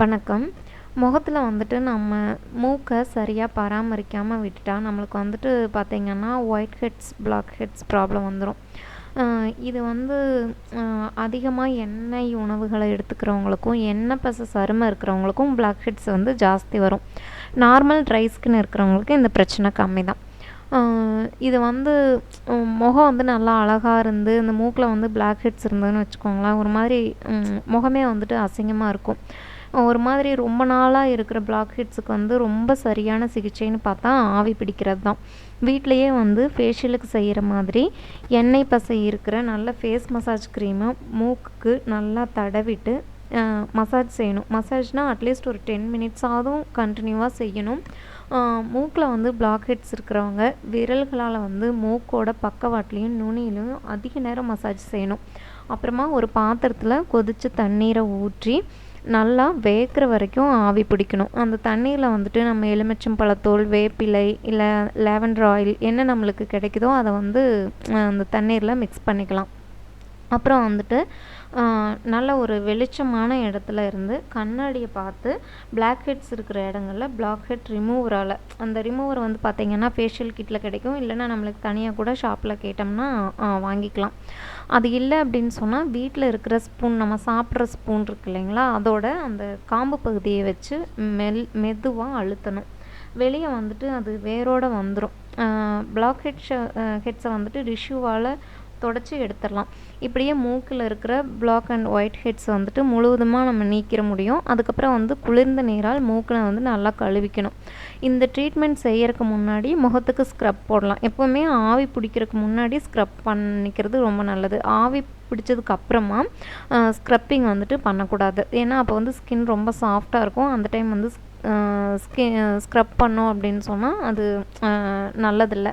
வணக்கம். முகத்தில் வந்துட்டு நம்ம மூக்கை சரியாக பராமரிக்காமல் விட்டுட்டா நம்மளுக்கு வந்துட்டு பார்த்திங்கன்னா white heads black heads problem வந்துடும் இது வந்து அதிகமாக எண்ணெய் உணவுகளை எடுத்துக்கிறவங்களுக்கும் எண்ணெய் பச சருமம் இருக்கிறவங்களுக்கும் பிளாக் ஹெட்ஸ் வந்து ஜாஸ்தி வரும். நார்மல் ட்ரை ஸ்கின் இருக்கிறவங்களுக்கு இந்த பிரச்சனை கம்மி தான் இது வந்து முகம் வந்து நல்லா அழகாக இருந்து இந்த மூக்கில் வந்து பிளாக் ஹெட்ஸ் இருந்ததுன்னு வச்சுக்கோங்களேன் ஒரு மாதிரி முகமே வந்துட்டு அசிங்கமாக இருக்கும். ஒரு மாதிரி ரொம்ப நாளாக இருக்கிற பிளாக் ஹெட்ஸுக்கு வந்து ரொம்ப சரியான சிகிச்சைன்னு பார்த்தா ஆவி பிடிக்கிறது தான். வீட்லேயே வந்து ஃபேஷியலுக்கு செய்கிற மாதிரி எண்ணெய் பசை இருக்கிற நல்ல ஃபேஸ் மசாஜ் க்ரீமை மூக்குக்கு நல்லா தடவிட்டு மசாஜ் செய்யணும். மசாஜ்னால் அட்லீஸ்ட் ஒரு டென் மினிட்ஸ் மினிட்ஸாவதும் கண்டினியூவாக செய்யணும். மூக்கில் வந்து பிளாக் ஹெட்ஸ் இருக்கிறவங்க விரல்களால் வந்து மூக்கோட பக்கவாட்லேயும் நுனியிலையும் அதிக நேரம் மசாஜ் செய்யணும். அப்புறமா ஒரு பாத்திரத்தில் கொதித்து தண்ணீரை ஊற்றி நல்லா வேக்கிற வரைக்கும் ஆவி பிடிக்கணும். அந்த தண்ணியில் வந்துட்டு நம்ம எலுமிச்சம் பழத்தோல் வேப்பிலை இல்லை லேவண்டர் ஆயில் என்ன நம்மளுக்கு கிடைக்குதோ அதை வந்து அந்த தண்ணீரில் மிக்ஸ் பண்ணிக்கலாம். அப்புறம் வந்துட்டு நல்ல ஒரு வெளிச்சமான இடத்துல இருந்து கண்ணாடியை பார்த்து பிளாக் ஹெட்ஸ் இருக்கிற இடங்களில் பிளாக் ஹெட் ரிமூவரால் அந்த ரிமூவர் வந்து பார்த்திங்கன்னா ஃபேஷியல் கிட்டில் கிடைக்கும். இல்லைன்னா நம்மளுக்கு தனியாக கூட ஷாப்பில் கேட்டோம்னா வாங்கிக்கலாம். அது இல்லை அப்படின்னு சொன்னால் வீட்டில் இருக்கிற ஸ்பூன் நம்ம சாப்பிட்ற ஸ்பூன் இருக்கு இல்லைங்களா? அதோட அந்த காம்பு பகுதியை வச்சு மெல் மெதுவாக அழுத்தணும். வெளியே வந்துட்டு அது வேரோடு வந்துடும் பிளாக் ஹெட்ஸை ஹெட்ஸை வந்துட்டு டிஷ்யூவால் தொடச்சி எடுத்துடலாம். இப்படியே மூக்கில் இருக்கிற பிளாக் அண்ட் ஒயிட் ஹெட்ஸ் வந்துட்டு முழுவதுமாக நம்ம நீக்கிற முடியும். அதுக்கப்புறம் வந்து குளிர்ந்த நீரால் மூக்கில் வந்து நல்லா கழுவிக்கணும். இந்த ட்ரீட்மெண்ட் செய்யறதுக்கு முன்னாடி முகத்துக்கு ஸ்க்ரப் போடலாம். எப்போவுமே ஆவி பிடிக்கிறதுக்கு முன்னாடி ஸ்க்ரப் பண்ணிக்கிறது ரொம்ப நல்லது. ஆவி பிடிச்சதுக்கு அப்புறமா ஸ்க்ரப்பிங் வந்துட்டு பண்ணக்கூடாது. ஏன்னா அப்போ வந்து ஸ்கின் ரொம்ப சாஃப்டாக இருக்கும். அந்த டைம் வந்து ஸ்கி ஸ்க்ரப் பண்ணோம் அப்படின்னு சொன்னால் அது நல்லதில்லை.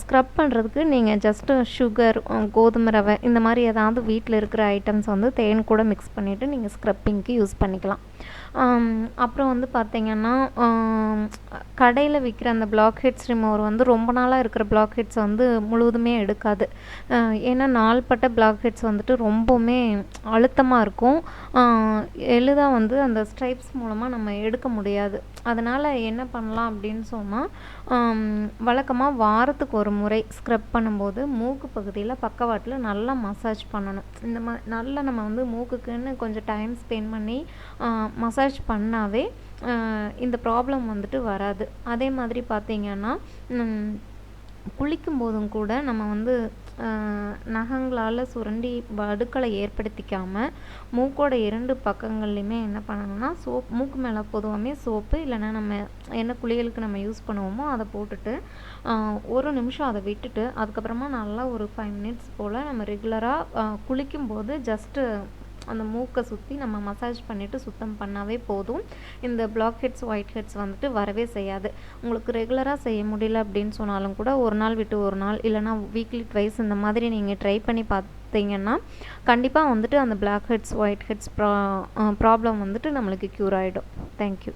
ஸ்க்ரப் பண்ணுறதுக்கு நீங்கள் ஜஸ்ட்டு சுகர் கோதுமை ரவை இந்த மாதிரி ஏதாவது வீட்டில் இருக்கிற ஐட்டம்ஸ் வந்து தேன் கூட மிக்ஸ் பண்ணிவிட்டு நீங்கள் ஸ்க்ரப்பிங்க்கு யூஸ் பண்ணிக்கலாம். அப்புறம் வந்து பார்த்திங்கன்னா கடையில் விற்கிற அந்த பிளாக் ஹெட்ஸ் ரிமூவர் வந்து ரொம்ப நாளாக இருக்கிற பிளாக் ஹெட்ஸ் வந்து முழுவதுமே எடுக்காது. ஏன்னா நாள்பட்ட பிளாக் ஹெட்ஸ் வந்துட்டு ரொம்பவுமே அழுத்தமாக இருக்கும். எளிதாக வந்து அந்த ஸ்ட்ரைப்ஸ் மூலமாக நம்ம எடுக்க முடியாது. அதனால் என்ன பண்ணலாம் அப்படின்னு சொன்னால் வழக்கமாக வாரத்துக்கு ஒரு முறை ஸ்க்ரப் பண்ணும்போது மூக்கு பகுதியில் பக்கவாட்டில் நல்லா மசாஜ் பண்ணணும். இந்த மா நல்லா நம்ம வந்து மூக்குக்குன்னு கொஞ்சம் டைம் ஸ்பெண்ட் பண்ணி மசாஜ் பண்ணாவே இந்த ப்ராப்ளம் வந்துட்டு வராது. அதே மாதிரி பார்த்திங்கன்னா குளிக்கும் போதும் கூட நம்ம வந்து நகங்களால் சுரண்டி வடுக்களை ஏற்படுத்திக்காமல் மூக்கோட இரண்டு பக்கங்கள்லையுமே என்ன பண்ணணும்னா சோப் மூக்கு மேலே பொதுவாகவே சோப்பு இல்லைன்னா நம்ம என்ன குளியலுக்கு நம்ம யூஸ் பண்ணுவோமோ அதை போட்டுட்டு ஒரு நிமிஷம் அதை விட்டுட்டு அதுக்கப்புறமா நல்லா ஒரு ஃபைவ் மினிட்ஸ் போல் நம்ம ரெகுலராக குளிக்கும்போது ஜஸ்ட்டு அந்த மூக்கை சுற்றி நம்ம மசாஜ் பண்ணிவிட்டு சுத்தம் பண்ணாவே போதும். இந்த பிளாக் ஹெட்ஸ் ஒயிட் ஹெட்ஸ் வந்துட்டு வரவே செய்யாது. உங்களுக்கு ரெகுலராக செய்ய முடியல அப்படின்னு சொன்னாலும் கூட ஒரு நாள் விட்டு ஒரு நாள் இல்லைனா வீக்லி ட்வைஸ் இந்த மாதிரி நீங்கள் ட்ரை பண்ணி பார்த்தீங்கன்னா கண்டிப்பாக வந்துட்டு அந்த பிளாக் ஹெட்ஸ் ஒயிட் ஹெட்ஸ் ப்ரா ப்ராப்ளம் வந்துட்டு நம்மளுக்கு க்யூர் ஆகிடும் தேங்க்யூ